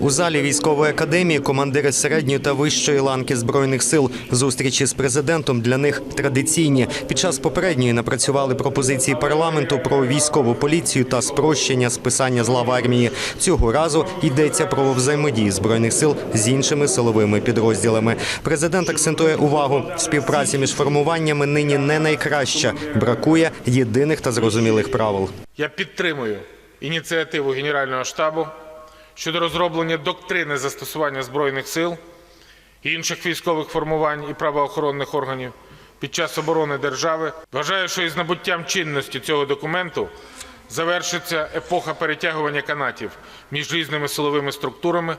У залі військової академії командири середньої та вищої ланки збройних сил зустрічі з президентом для них традиційні. Під час попередньої напрацювали пропозиції парламенту про військову поліцію та спрощення списання з лав армії. Цього разу йдеться про взаємодії збройних сил з іншими силовими підрозділами. Президент акцентує увагу: співпраця між формуваннями нині не найкраща. Бракує єдиних та зрозумілих правил. Я підтримую ініціативу Генерального штабу щодо розроблення доктрини застосування збройних сил інших військових формувань і правоохоронних органів під час оборони держави. Вважаю, що із набуттям чинності цього документу завершиться епоха перетягування канатів між різними силовими структурами,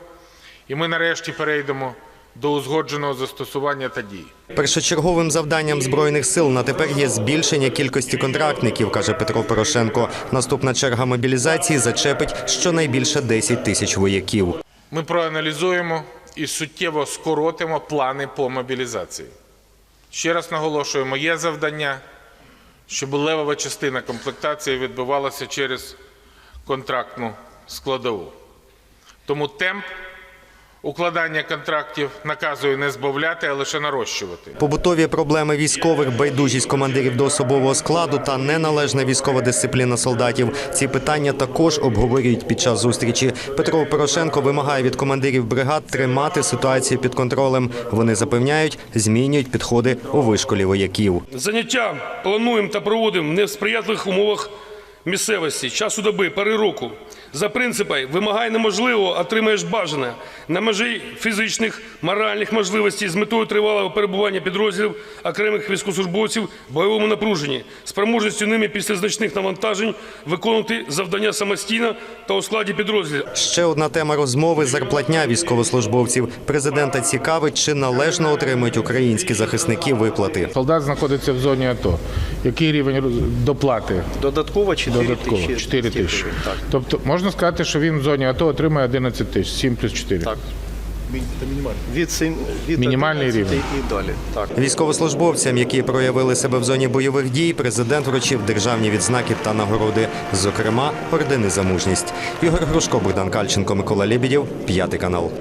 і ми нарешті перейдемо до узгодженого застосування та дій. Першочерговим завданням збройних сил на тепер є збільшення кількості контрактників, каже Петро Порошенко. Наступна черга мобілізації зачепить щонайбільше 10 тисяч вояків. Ми проаналізуємо і суттєво скоротимо плани по мобілізації. Ще раз наголошую, моє завдання, щоб левова частина комплектації відбувалася через контрактну складову. Тому темп укладання контрактів наказую не збавляти, а лише нарощувати. Побутові проблеми військових, байдужість командирів до особового складу та неналежна військова дисципліна солдатів. Ці питання також обговорюють під час зустрічі. Петро Порошенко вимагає від командирів бригад тримати ситуацію під контролем. Вони запевняють, змінюють підходи у вишколі вояків. Заняття плануємо та проводимо не в сприятливих умовах місцевості, часу доби, пори року. За принципом вимагай неможливо, отримаєш бажане на межі фізичних, моральних можливостей з метою тривалого перебування підрозділів окремих військовослужбовців в бойовому напруженні, спроможністю ними після значних навантажень виконувати завдання самостійно та у складі підрозділів. Ще одна тема розмови зарплатня військовослужбовців. Президента цікавить, чи належно отримують українські захисники виплати. Солдат знаходиться в зоні АТО. Який рівень доплати? Додатково 4 Додатково тисячі. 4 тисячі. Так. Тобто можна сказати, що він в зоні АТО отримує 11 тисяч, 7 плюс 4. Так. Від, сім- від Мінімальний 11 рівень. і далі. Так. Військовослужбовцям, які проявили себе в зоні бойових дій, президент вручив державні відзнаки та нагороди, зокрема ордени за мужність. Ігор Грушко, Богдан Кальченко, Микола Лебедєв, п'ятий канал.